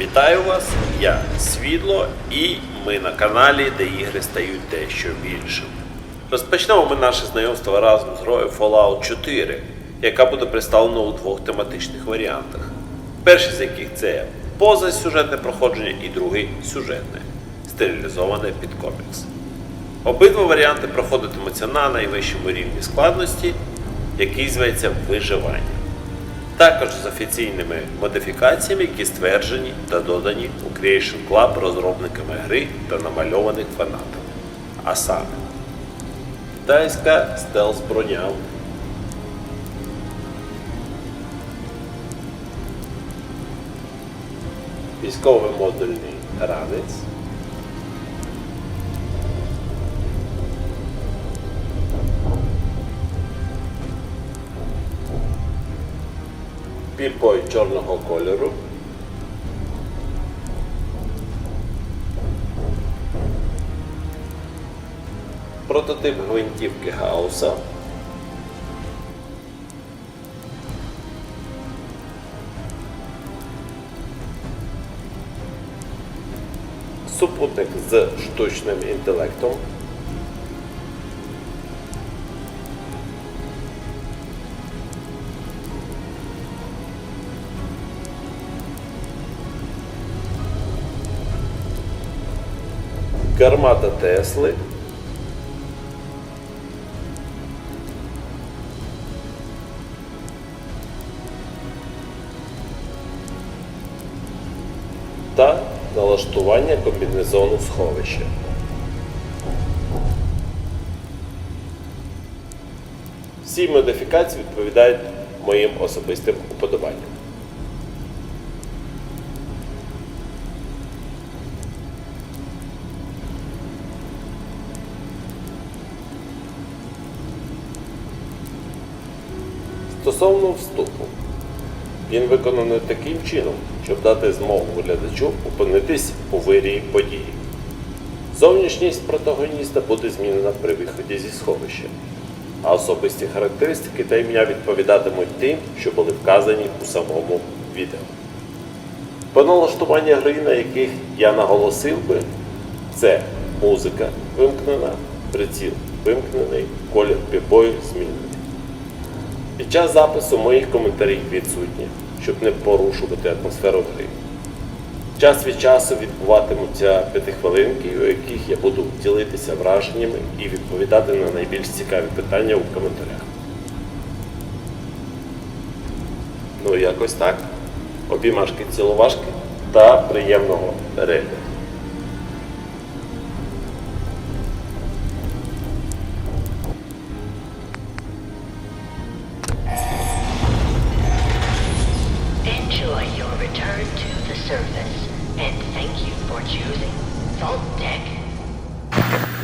Вітаю вас! Я Світло, і ми на каналі, де ігри стають дещо більшими. Розпочнемо ми наше знайомство разом з грою Fallout 4, яка буде представлена у двох тематичних варіантах. Перший з яких це позасюжетне проходження, і другий сюжетне, стерилізоване під комікс. Обидва варіанти проходитимуться на найвищому рівні складності, який зветься виживання. Також з офіційними модифікаціями, які стверджені та додані у Creation Club розробниками гри та намальованих фанатами. А саме китайська стелс броня, військовий модульний ранець, піпой чорного кольору. Прототип гвинтівки Гауса. Супутник з штучним інтелектом. Гармата Тесли. Та налаштування комбінезону сховища. Всі модифікації відповідають моїм особистим уподобанням. Стосовно вступу, він виконаний таким чином, щоб дати змогу глядачу опинитись у вирії події. Зовнішність протагоніста буде змінена при виході зі сховища, а особисті характеристики та ім'я відповідатимуть тим, що були вказані у самому відео. По налаштуванню гри, на яких я наголосив би, це музика вимкнена, приціл вимкнений, колір піпою змінений. Під час запису моїх коментарів відсутні, щоб не порушувати атмосферу гри. Час від часу відбуватимуться п'ятихвилинки, у яких я буду ділитися враженнями і відповідати на найбільш цікаві питання у коментарях. Ну, якось так. Обіймашки ціловашки та приємного перегляду. And thank you for choosing Vault Deck.